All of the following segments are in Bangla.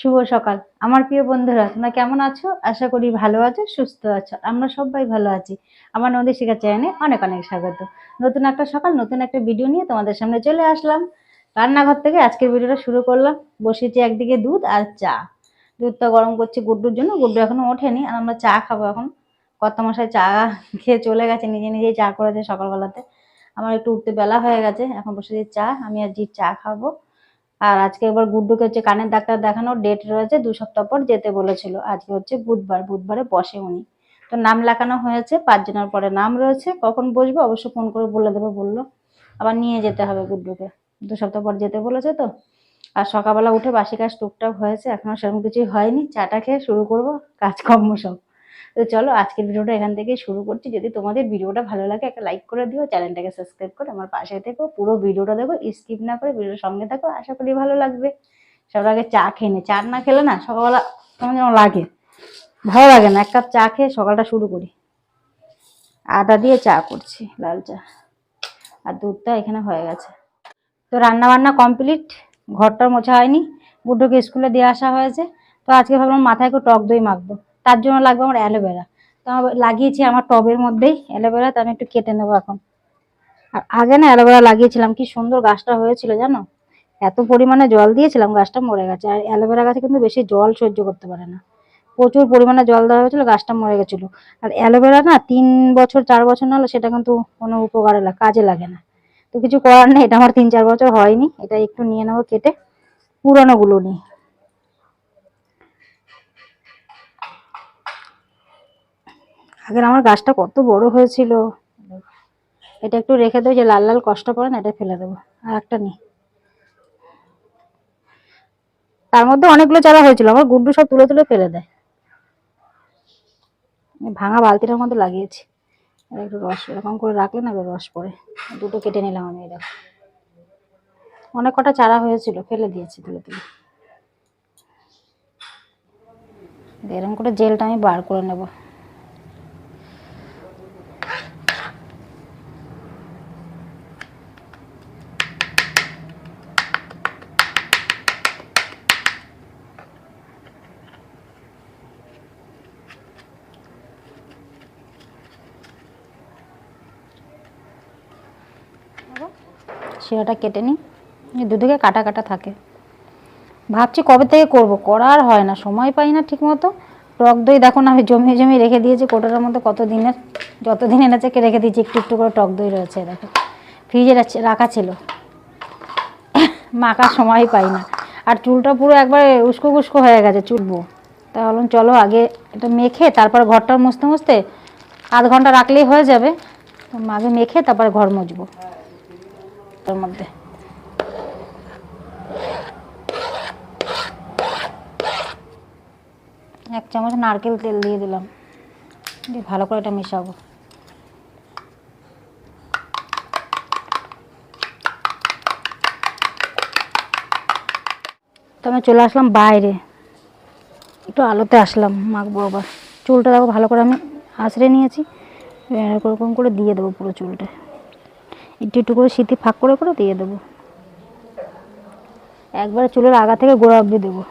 শুভ সকাল। আমার প্রিয় বন্ধুরা, তোমরা কেমন আছো? আশা করি ভালো আছো, সুস্থ আছো। আমরা সবাই ভালো আছি। আমার নদী শিখা চ্যানেলে অনেক অনেক স্বাগত। নতুন একটা সকাল, নতুন একটা ভিডিও নিয়ে তোমাদের সামনে চলে আসলাম। রান্নাঘর থেকে আজকের ভিডিওটা শুরু করলাম। বসেছি একদিকে দুধ আর চা। দুধটা গরম করছি গুড্ডুর জন্য, গুড্ডু এখনও ওঠেনি আর আমরা চা খাব এখন। কত মশাই চা খেয়ে চলে গেছে, নিজে নিজেই চা করেছে সকালবেলাতে। আমার একটু উঠতে বেলা হয়ে গেছে, এখন বসেছি চা, আমি আর জি চা খাব। আর আজকে এবার গুড্ডুকে হচ্ছে কানের ডাক্তার দেখানোর ডেট রয়েছে দু সপ্তাহ পর যেতে বলেছিল। আজকে হচ্ছে বুধবার, বুধবারে বসে উনি। তো নাম লেখানো হয়েছে, পাঁচজনের পরে নাম রয়েছে, কখন বসবো অবশ্য ফোন করে বলে দেবে বলল। আবার নিয়ে যেতে হবে গুড্ডুকে। দু সপ্তাহ পর যেতে বলেছে তো। আর সকালবেলা উঠে বাসি কাজ টুকটাক হয়েছে, এখনও সেরকম কিছুই হয়নি। চাটা খেয়ে শুরু করব, কাজকর্ম সব। তো চলো আজকের ভিডিওটা এখান থেকেই শুরু করছি। যদি তোমাদের ভিডিওটা ভালো লাগে, একটা লাইক করে দিও, চ্যানেলটাকে সাবস্ক্রাইব করে আমার পাশে থেকো। পুরো ভিডিওটা দেখো স্কিপ না করে ভিডিওর সঙ্গে থাকো। আশা করি ভালো লাগবে। সবার আগে চা খেয়ে নে। চা না খেলে না সকালবেলা কেমন যেন লাগে। ভালো লাগে না। এক কাপ চা খেয়ে সকালটা শুরু করি। আদা দিয়ে চা করছি, লাল চা। আর দুধটা এখানে হয়ে গেছে। তো রান্না বান্না কমপ্লিট ঘরটা মোছা হয়নি। গুড্ডুকে স্কুলে দিয়ে আসা হয়েছে। তো আজকে ভাবলাম মাথায় একটু টক দই মাখবো। তার জন্য লাগবে আমার অ্যালোভেরা তো লাগিয়েছি আমার টবের মধ্যেই অ্যালোভেরা তো আমি একটু কেটে নেব এখন। আর আগে না অ্যালোভেরা লাগিয়েছিলাম, কি সুন্দর গাছটা হয়েছিল জানো? এত পরিমাণে জল দিয়েছিলাম, গাছটা মরে গেছে। আর অ্যালোভেরা গাছে কিন্তু বেশি জল সহ্য করতে পারে না। প্রচুর পরিমাণে জল দেওয়া হয়েছিল, গাছটা মরে গেছিল। আর অ্যালোভেরা না তিন বছর, চার বছর না হলে সেটা কিন্তু কোনো উপকারে লাগে কাজে লাগে না। তো কিছু করার নেই, এটা আমার তিন, চার বছর হয়নি। এটা একটু নিয়ে নেব কেটে। পুরোনো গুলো নিই। আগের আমার গাছটা কত বড় হয়েছিল। এটা একটু রেখে দেবো, যে লাল লাল কষ্ট পড়ে না, এটা ফেলে দেবো। আর একটা নেই তার মধ্যে অনেকগুলো চারা হয়েছিল, আমার গুড্ডু সব তুলে তুলে ফেলে দেয়। ভাঙা বালতিটার মধ্যে লাগিয়েছি। একটু রস, এরকম করে রাখলে না রস পড়ে। দুটো কেটে নিলাম আমি এটা অনেক কটা চারা হয়েছিল, ফেলে দিয়েছি তুলে তুলে। এরকম করে জেলটা আমি বার করে নেব। শিরাটা কেটে নিই। দুদিকে কাটা কাটা থাকে। ভাবছি কবে থেকে করব? করা আর হয় না, সময় পাই না ঠিক মতো টক দই দেখো না, আমি জমিয়ে জমিয়ে রেখে দিয়েছি কোটার মধ্যে কত দিনের, যত দিন এনেছে রেখে দিয়েছি, একটু একটু করে টক দই রয়েছে দেখো। ফ্রিজে রাখা ছিল। মাখার সময় পাই না। আর চুলটা পুরো একবার উস্কো কুস্কো হয়ে গেছে চুলবো তাহলে চলো আগে এটা মেখে তারপর ঘরটা মুছতে মুছতে আধ ঘণ্টা রাখলেই হয়ে যাবে। তো আগে মেখে তারপরে ঘর মুছবো। তার মধ্যে। এক চামচ নারকেল তেল দিয়ে দিলাম। দিয়ে ভালো করে এটা মেশাবো। তো আমি চলে আসলাম বাইরে। একটু আলোতে আসলাম, মাখবো আবার। চুলটা দেখো ভালো করে আমি আঁচড়ে নিয়েছি। এরকম করে দিয়ে দেবো পুরো চুলটা। একটু একটু করে সিটি ফাঁক করে করে দিয়ে দেবো। একবারে চুলের আগা থেকে গোড়া অবধি দেবো।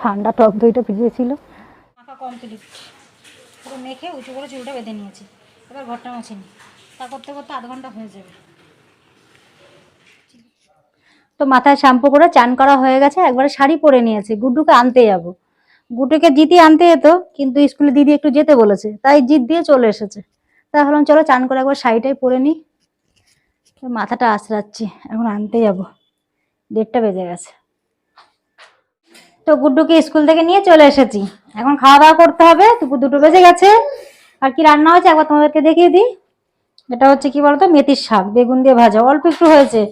ঠান্ডা টক দইটা ভিজেছিল মাখা কমপ্লিট পুরো মেখে উঁচু করে চুলটা বেঁধে নিয়েছি। এবার ঘরটা মুছে নিই তা করতে করতে আধ ঘণ্টা হয়ে যাবে। তো মাথায় শ্যাম্পু করে চান করা হয়ে গেছে, একবারে শাড়ি পরে নিয়েছি, গুড্ডুকে আনতে যাব। গুড্ডুকে জিতি আনতে যেত, কিন্তু স্কুলে দিদি একটু যেতে বলেছে, তাই জিদ দিয়ে চলে এসেছে। তাই ভাবলাম চলো চান করে একবার শাড়িটাই পরে নিই। মাথাটা আঁচড়াচ্ছি, এখন আনতে যাব। দেড়টা বেজে গেছে। তো গুড্ডুকে স্কুল থেকে নিয়ে চলে এসেছি। এখন খাওয়া দাওয়া করতে হবে দুটো বেজে গেছে। আর কি রান্না হয়েছে একবার তোমাদেরকে দেখিয়ে দিই। এটা হচ্ছে কি বলতো, মেথির শাক, বেগুন দিয়ে ভাজা, অল্প একটু হয়েছে।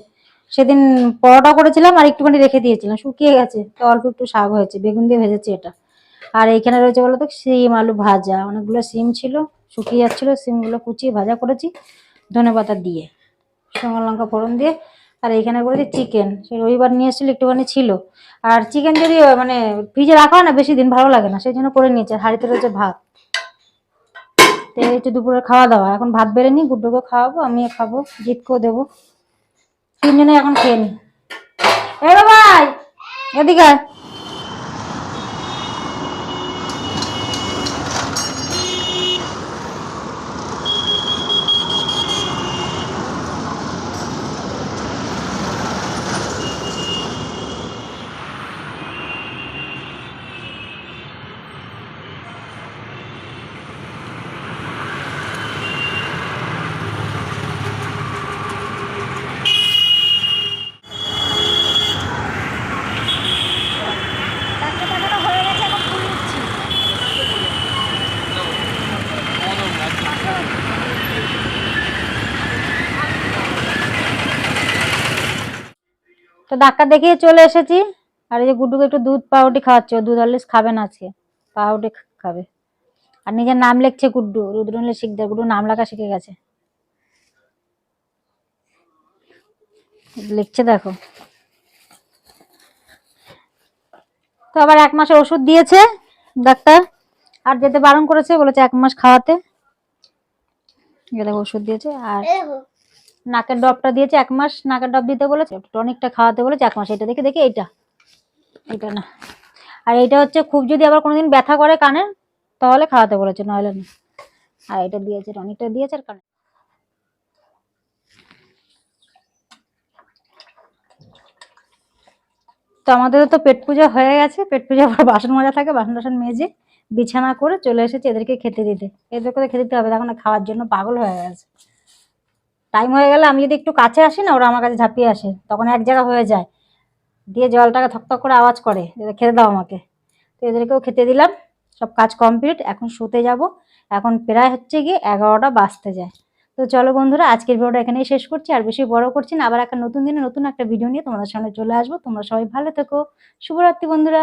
সেদিন পরোটা করেছিলাম আর একটুখানি রেখে দিয়েছিলাম, শুকিয়ে গেছে। তো অল্প একটু শাক হয়েছে, বেগুন দিয়ে ভেজেছি এটা। আর এইখানে রয়েছে বলতো সিম আলু ভাজা, অনেকগুলো সিম ছিল, শুকিয়ে যাচ্ছিল সিমগুলো কুচিয়ে ভাজা করেছি, ধনে পাতা দিয়ে, শুকনো লঙ্কা ফোড়ন দিয়ে। আর এইখানে করেছি চিকেন সে রবিবার নিয়ে এসেছিল, একটুখানি ছিল। আর চিকেন যদি মানে ফ্রিজে রাখা হয় না, বেশি দিন ভালো লাগে না, সেই জন্য করে নিয়েছে, আর হাঁড়িতে রয়েছে ভাত। তো হচ্ছে দুপুরের খাওয়া দাওয়া, এখন ভাত বেড়ে নি গুড্ডুকে খাওয়াবো, আমিও খাব, জিতকেও দেবো। তিনজনে এখন খেয়ে নি। এ ভাই এদিকে তো ডাক্তার দেখিয়ে চলে এসেছি। আর এই যে গুড্ডুকে একটু দুধ, পাউরুটি খাওয়াচ্ছে। দুধ হরলিক্স খাবে না আজকে। পাউরুটি খাবে। আর নিজের নাম লিখছে গুড্ডু, রুদ্রনীল শিকদার। গুড্ডু নাম লেখা শিখে গেছে। লিখছে দেখো। তো আবার এক মাসের ওষুধ দিয়েছে ডাক্তার। আর যেতে বারণ করেছে, বলেছে এক মাস খাওয়াতে। দেখো ওষুধ দিয়েছে। আর নাকের ডবটা দিয়েছে এক মাস, নাকের ডব দিতে বলেছে টনিকটা খাওয়াতে বলেছে, এক মাস। এটা দেখে দেখে, এইটা। এটা না। আর এইটা হচ্ছে, খুব যদি আবার কোনোদিন ব্যথা করে কানের তাহলে খাওয়াতে বলেছে, নইলে না। আর এটা দিয়েছে, টনিকটা দিয়েছে আর কানে। তো আমাদের তো পেট পূজা হয়ে গেছে, পেট পূজা আবার বাসন মাজা থাকে, বাসন টাসন মেজে বিছানা করে চলে এসেছে এদেরকে খেতে দিতে। এদেরকে খেতে দিতে হবে তখন খাওয়ার জন্য পাগল হয়ে গেছে। টাইম হয়ে গেলে আমি যদি একটু কাছে আসি না, ওরা আমার কাছে ঝাঁপিয়ে আসে। তখন এক জায়গা হয়ে যায়। দিয়ে জলটাকে থকথক করে আওয়াজ করে, যে খেতে দাও আমাকে। তো এদেরকেও খেতে দিলাম। সব কাজ কমপ্লিট এখন শুতে যাব। এখন প্রায় হচ্ছে গিয়ে এগারোটা বাজতে যায়। তো চলো বন্ধুরা, আজকের ভিডিওটা এখানেই শেষ করছি। আর বেশি বড় করছি না, আবার একটা নতুন দিনে নতুন একটা ভিডিও নিয়ে তোমাদের সামনে চলে আসব। তোমরা সবাই ভালো থেকো। শুভরাত্রি বন্ধুরা।